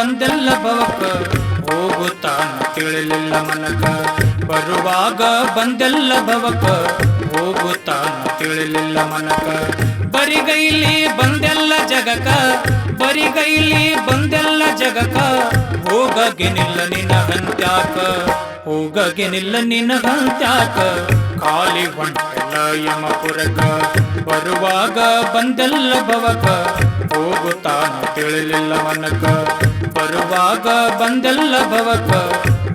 ಬಂದೆಲ್ಲ ಬವಕ ಹೋಗುತ್ತಾನ ತಿಳಿಲಿಲ್ಲ ಮನಕ ಬರುವಾಗ ಬಂದೆಲ್ಲ ಬವಕ ಹೋಗುತ್ತಾನ ತಿಳಿಲಿಲ್ಲ ಮನಕ ಬರಿಗೈಲಿ ಬಂದೆಲ್ಲ ಜಗಕ ಬರಿಗೈಲಿ ಬಂದೆಲ್ಲ ಜಗಕ ಹೋಗಗೆ ನಿಲ್ಲ ನಿನ ಹಂತ್ಯಾಕ. ಹೋಗಗೆ ನಿಲ್ಲ ನಿನ ಹಂತ್ಯಾಕ ಖಾಲಿ ಹೊಂಟೆಲ್ಲ ಯಮಪುರಕ. ಬರುವಾಗ ಬಂದೆಲ್ಲ ಭವಕ. ಹೋಗುತ್ತಾನ ತಿಳಿಲಿಲ್ಲ ಮನಕ. ಬರುವಾಗ ಬಂದೆಲ್ಲ ಭವಕ.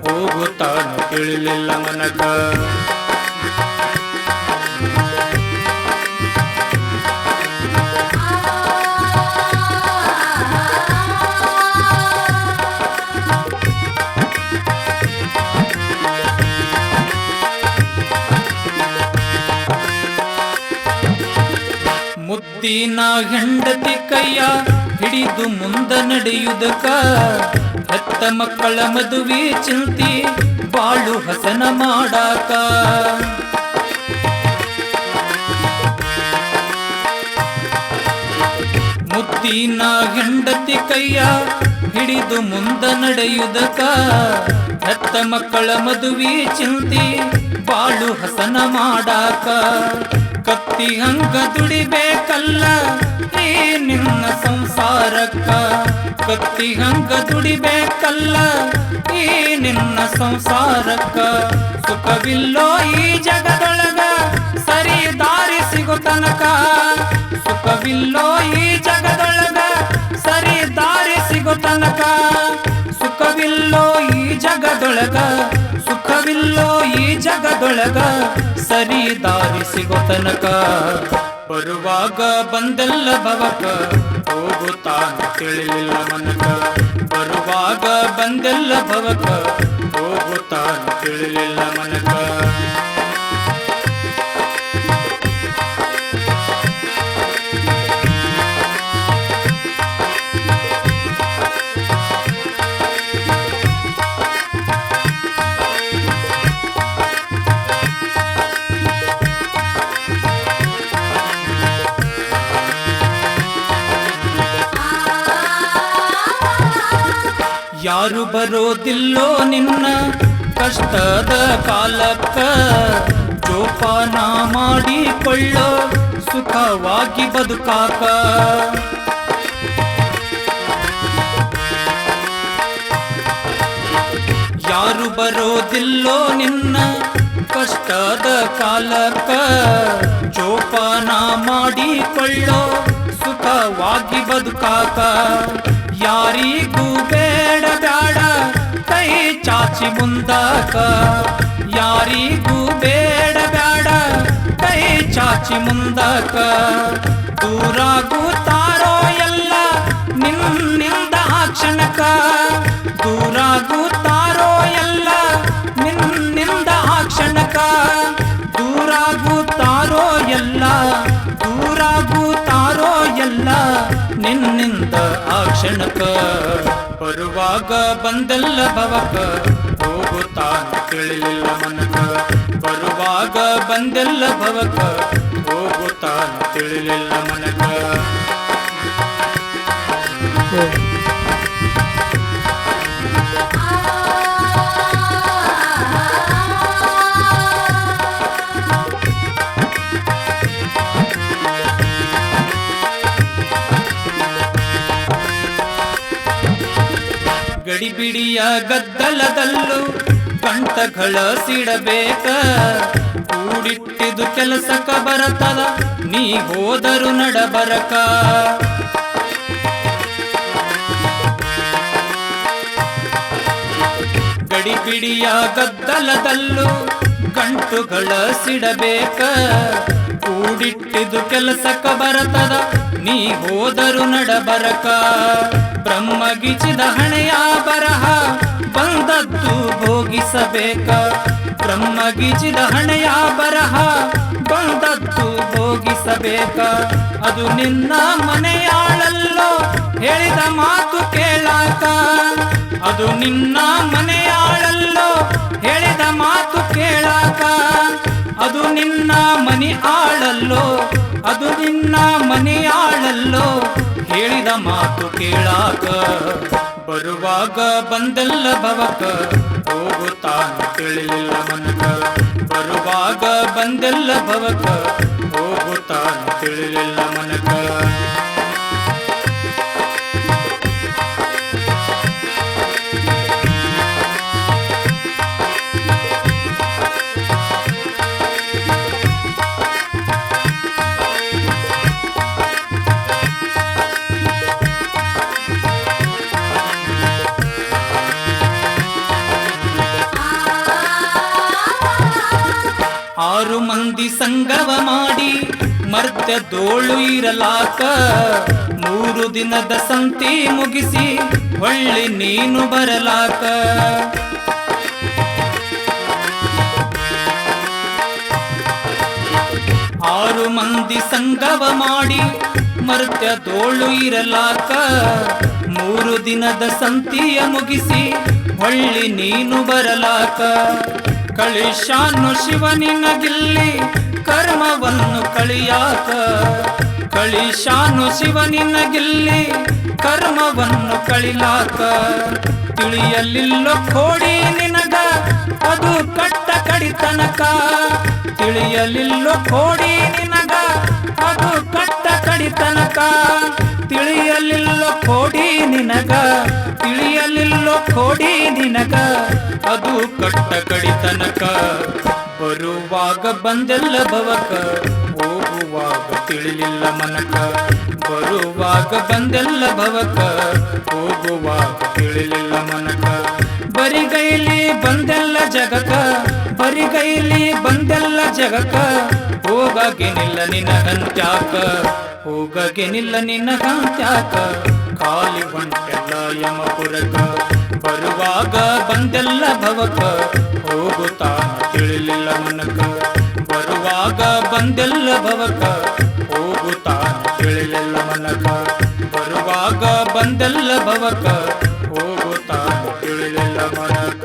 ಹೋಗುತ್ತಾನ ತಿಳಿಲಿಲ್ಲ ಮನಕ. ಮುದ್ದಿನ ಹೆಂಡತಿ ಕೈಯ ಹಿಡಿದು ಮುಂದ ನಡೆಯುದಕ. ಹೆತ್ತ ಮಕ್ಕಳ ಮದುವೆ ಚಿಂತಿ ಬಾಳು ಹಸನ ಮಾಡಾಕ. ಮುದ್ದಿನ ಹೆಂಡತಿ ಕೈಯ ಹಿಡಿದು ಮುಂದ ನಡೆಯುದಕ. ಹೆತ್ತ ಮಕ್ಕಳ ಮದುವೆ ಚಿಂತಿ ಬಾಳು ಹಸನ ಮಾಡಾಕ. ಕತ್ತಿ ಹಂಗ ದುಡಿಬೇಕಲ್ಲ, ನೀ ನಿನ್ನ ಸಂಸಾರಕ್ಕ. ಕತ್ತಿ ಹಂಗ ದುಡಿಬೇಕಲ್ಲ ಈ ನಿನ್ನ ಸಂಸಾರಕ್ಕ. ಸುಖವಿಲ್ಲೋ ಈ ಜಗದೊಳಗ, ಸರಿ ದಾರಿ ಸಿಗೋ ತನಕ. ಸುಖವಿಲ್ಲೋ ಈ ಜಗದೊಳಗ, ಸರಿ ದಾರಿ ಸಿಗೋ ತನಕ. ಸುಖವಿಲ್ಲೋ ಜಗದೊಳಗ, ಸುಖವಿಲ್ಲೋ ಈ ಜಗದೊಳಗ, ಸರಿ ದಾರಿ ಸಿಗೋ ತನಕ. ಬರುವಾಗ ಬಂದೆಲ್ಲ ಭವಕ ಹೋಗುತ್ತಾನ ತಿಳಿಲಿಲ್ಲ ಮನಕ. ಬರುವಾಗ ಬಂದೆಲ್ಲ ಭವಕ ಹೋಗುತ್ತಾನ ತಿಳಿಲಿಲ್ಲ ಮನಕ. ಯಾರು ಬರೋದಿಲ್ಲೋ ನಿನ್ನ ಕಷ್ಟದ ಕಾಲಕ್ಕ ಜೋಪಾನ ಮಾಡಿಕೊಳ್ಳೋ ಸುಖವಾಗಿ ಬದುಕಾಕ. ಯಾರು ಬರೋದಿಲ್ಲೋ ನಿನ್ನ ಕಷ್ಟದ ಕಾಲಕ್ಕ ಜೋಪಾನ ಮಾಡಿಕೊಳ್ಳೋ ಸುಖವಾಗಿ ಬದುಕಾಕ. ಯಾರಿಗೂ ಬೇಡ ಬೇಡ ಕೈ ಚಾಚಿ ಮುಂದಾಕ. ಯಾರಿಗೂ ಬೇಡ ಬೇಡ ಕೈ ಚಾಚಿ ಮುಂದಾಕ. ದೂರಾಗುತ್ತಾರೋ ಎಲ್ಲ ನಿನ್ನಿಂದ ಕ್ಷಣಕ ದೂರಾಗುತ್ತಾರೋ ಎಲ್ಲ ನಿನ್ನಿಂದ ಕ್ಷಣಕ ದೂರಾಗುತ್ತಾರೋ ಎಲ್ಲ ದೂರಾಗುತ್ತಾರೋ ಎಲ್ಲ ನಿನ್ನಿಂದ ಆ ಕ್ಷಣಕ ಬರುವಾಗ ಬಂದಲ್ಲ ಭವಕ. ಹೋಗುತ್ತಾನ ತಿಳಿಲಿಲ್ಲ ಮನಕ ಬರುವಾಗ ಬಂದೆಲ್ಲ ಭವಕ ಹೋಗುತ್ತಾನ ತಿಳಿಲಿಲ್ಲ ಮನಕ ಗಡಿಬಿಡಿಯ ಗದ್ದಲದಲ್ಲೂ ಕಂಠಗಳ ಸಿಡಬೇಕ ಕೂಡಿಟ್ಟಿದು ಕೆಲಸಕ್ಕ ಬರತದ ನೀ ಹೋದರು ನಡಬರಕ. ಗಡಿಬಿಡಿಯ ಗದ್ದಲದಲ್ಲೂ ಗಂಟುಗಳ ಸಿಡಬೇಕ ಕೂಡಿಟ್ಟಿದು ಕೆಲಸಕ್ಕ ಬರತದ ನೀ ಹೋದರು ನಡಬರಕ. ಬ್ರಹ್ಮಗಿಚಿದ ಹಣೆಯ ಬರಹ ಬಂದದ್ದು ಭೋಗಿಸಬೇಕ. ಬ್ರಹ್ಮಗಿಚಿದ ಹಣೆಯ ಬರಹ ಬಂದದ್ದು ಭೋಗಿಸಬೇಕ. ಅದು ನಿನ್ನ ಮನೆಯಾಳಲ್ಲೋ ಹೇಳಿದ ಮಾತು ಕೇಳಾಕ. ಅದು ನಿನ್ನ ಮನೆಯಾಳಲ್ಲೋ ಹೇಳಿದ ಮಾತು ಕೇಳಾಕ. ಅದು ನಿನ್ನ ಮನೆ ಆಳಲ್ಲೋ ಅದು ನಿನ್ನ ಮನೆಯಾಳಲ್ಲೋ? ಹೇಳಿದ ಮಾತು ಕೇಳಾಕ. ಬರುವಾಗ ಬಂದೆಲ್ಲ ಭವಕ. ಹೋಗುತ್ತಾನು ತಿಳಿಲಿಲ್ಲ ಮನಕ. ಬರುವಾಗ ಬಂದೆಲ್ಲ ಭವಕ. ಹೋಗುತ್ತಾನು ತಿಳಿಲಿಲ್ಲ ಮನಕ. ಆರು ಮಂದಿ ಸಂಗವ ಮಾಡಿ ಮರ್ತ್ಯ ದೋಳು ಇರಲಾಕ ಮೂರು ದಿನದ ಸಂತಿ ಮುಗಿಸಿ ಹೊಳ್ಳಿ ನೀನು ಬರಲಾಕ. ಆರು ಮಂದಿ ಸಂಗವ ಮಾಡಿ ಮರ್ತ್ಯ ದೋಳು ಇರಲಾಕ ಮೂರು ದಿನದ ಸಂತಿಯ ಮುಗಿಸಿ ಹೊಳ್ಳಿ ನೀನು ಬರಲಾಕ. ಕಳಿಶಾನು ಶಿವನಿನ ಗಿಲ್ಲಿ, ಕರ್ಮವನ್ನು ಕಳಿಯಾಕ. ಕಳಿಶಾನು ಶಿವನಿನ ಗಿಲ್ಲಿ, ಕರ್ಮವನ್ನು ಕಳಿಲಾಕ. ತಿಳಿಯಲಿಲ್ಲ ಕೋಡಿ ನಿನಗ, ಅದು ಕಟ್ಟ ಕಡಿತನಕ. ತಿಳಿಯಲಿಲ್ಲ ಕೋಡಿ ನಿನಗ, ಅದು ಕಟ್ಟ ಕಡಿತನಕ. ತಿಳಿಯಲಿಲ್ಲ ಕೋಡಿ ನಿನಗ, ತಿಳಿಯಲಿಲ್ಲ ಕೋಡಿ ನಿನಗ, ಅದು ಕಟ್ಟ ಕಡಿತನಕ. ಬರುವಾಗ ಬಂದೆಲ್ಲ ಭವಕ, ಹೋಗುವಾಗ ತಿಳಿಲಿಲ್ಲ ಮನಕ. ಬರುವಾಗ ಬಂದೆಲ್ಲ ಭವಕ, ಹೋಗುವಾಗ ತಿಳಿಲಿಲ್ಲ ಮನಕ. ಬರಿಗೈಲಿ ಬಂದೆಲ್ಲ ಜಗಕ ಬರಿಗೈಲಿ ಬಂದೆಲ್ಲ ಜಗಕ. ಹೋಗಾಗೆ ನಿಲ್ಲ ನಿನ್ನ ಗಂತ್ಯಾಕ ಖಾಲಿ ಹೊಂಟೆಲ್ಲ ಯಮಪುರಕ. ಬರುವಾಗ ಬಂದೆಲ್ಲ ಭವಕ ಹೋಗುತ್ತಾನ ತಿಳಿಲಿಲ್ಲ ಮನಕ. ಬರುವಾಗ ಬಂದೆಲ್ಲ ಭವಕ, ಹೋಗುತ್ತಾ ತಿಳಿಲಿಲ್ಲ ಮನಕ. ಬರುವಾಗ ಬಂದೆಲ್ಲ ಭವಕ, ಹೋಗುತ್ತಾ ತಿಳಿಲಿಲ್ಲ ಮನಕ.